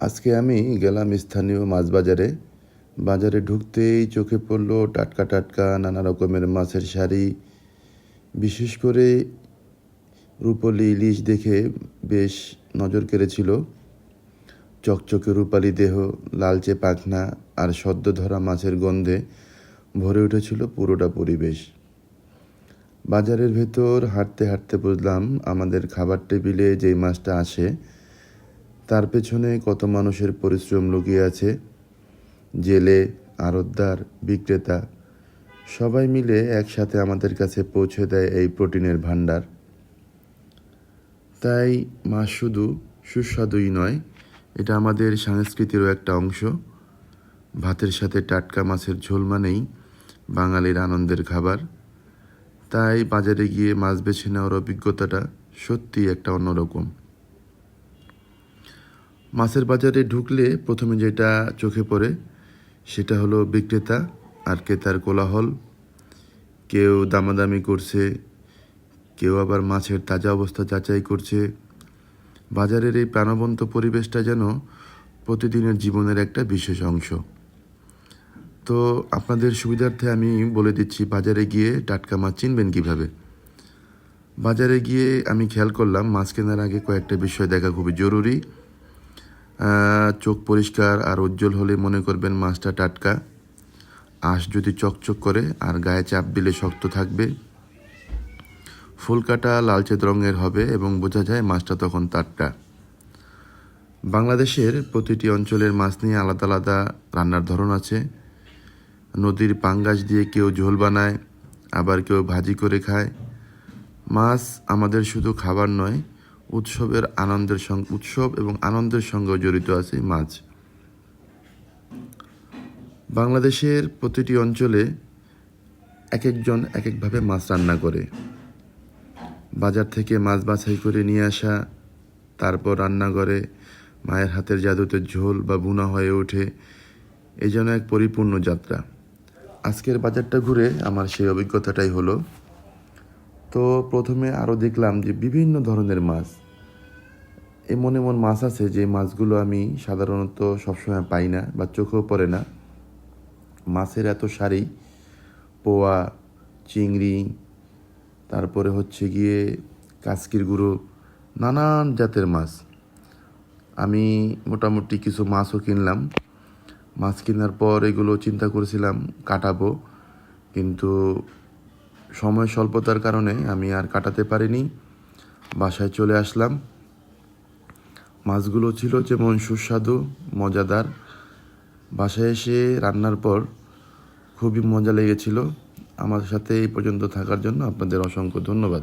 আজকে আমি গেলাম স্থানীয় মাছ বাজারে বাজারে ঢুকতেই চোখে পড়ল টাটকা টাটকা নানা রকমের মাছের শাড়ি। বিশেষ করে রূপলি ইলিশ দেখে বেশ নজর কেড়েছিল। চকচকে রূপালি দেহ, লালচে পাখনা আর সদ্য ধরা মাছের গন্ধে ভরে উঠেছিল পুরোটা পরিবেশ। বাজারের ভেতর হাঁটতে হাঁটতে বুঝলাম আমাদের খাবার টেবিলে যেই মাছটা আসে তার পেছনে কত মানুষের পরিশ্রম লুকিয়ে আছে? জেলে, আড়তদার, বিক্রেতা, সবাই মিলে একসাথে আমাদের কাছে পৌঁছে দেয় এই প্রোটিনের ভাণ্ডার। তাই মাছ শুধু সুস্বাদুই নয়, এটা আমাদের সংস্কৃতিরও একটা অংশ। ভাতের সাথে টাটকা মাছের ঝোল মানেই বাঙালির আনন্দের খাবার। তাই বাজারে গিয়ে মাছ বেছে নেওয়ার অভিজ্ঞতাটা সত্যিই একটা অন্যরকম। মাছের বাজারে ঢুকলে প্রথমে যেটা চোখে পড়ে, সেটা হলো বিক্রেতা আর ক্রেতার কোলাহল। কেউ দামাদামি করছে, কেউ আবার মাছের তাজা অবস্থা যাচাই করছে। বাজারের এই প্রাণবন্ত পরিবেশটা যেন প্রতিদিনের জীবনের একটা বিশেষ অংশ। তো আপনাদের সুবিধার্থে আমি বলে দিচ্ছি, বাজারে গিয়ে টাটকা মাছ চিনবেন কীভাবে? বাজারে গিয়ে আমি খেয়াল করলাম, মাছ কেনার আগে কয়েকটা বিষয় দেখা খুবই জরুরি। চোখ পরিষ্কার আর উজ্জ্বল হলে মনে করবেন মাছটা টাটকা। আঁশ যদি চকচক করে আর গায়ে চাপ দিলে শক্ত থাকবে। ফুলকাটা লালচে রঙের হবে এবং বোঝা যায় মাছটা তখন টাটকা। বাংলাদেশের প্রতিটি অঞ্চলের মাছ নিয়ে আলাদা আলাদা রান্নার ধরন আছে। নদীর পাঙ্গাস দিয়ে কেউ ঝোল বানায়, আবার কেউ ভাজি করে খায়। মাছ আমাদের শুধু খাবার নয় উৎসবের আনন্দের সঙ্গে, উৎসব এবং আনন্দের সঙ্গে জড়িত আছে মাছ। বাংলাদেশের প্রতিটি অঞ্চলে এক একজন এক একভাবে মাছ রান্না করে। বাজার থেকে মাছ বাছাই করে নিয়ে আসা, তারপর রান্নাঘরে মায়ের হাতের জাদুতে ঝোল বা ভুনা হয়ে ওঠে এই যেন এক পরিপূর্ণ যাত্রা। আজকের বাজারটা ঘুরে আমার সেই অভিজ্ঞতাটাই হলো। তো প্রথমে আরও দেখলাম যে বিভিন্ন ধরনের মাছ এমন এমন মাছ আছে যে মাছগুলো আমি সাধারণত সবসময় পাই না বা চোখেও পড়ে না। মাছের এত শাড়ি পোয়া, চিংড়ি, তারপরে হচ্ছে গিয়ে কাসকির গুঁড়ো, নানান জাতের মাছ। আমি মোটামুটি কিছু মাছও কিনলাম। মাছ কেনার পর এগুলো চিন্তা করেছিলাম কাটাবো, কিন্তু সময় স্বল্পতার কারণে আমি আর কাটাতে পারিনি। বাসায় চলে আসলাম। মাছগুলো ছিল যেমন সুস্বাদু, মজাদার। বাসায় এসে রান্নার পর খুবই মজা লেগেছিল। আমার সাথে এই পর্যন্ত থাকার জন্য আপনাদের অসংখ্য ধন্যবাদ।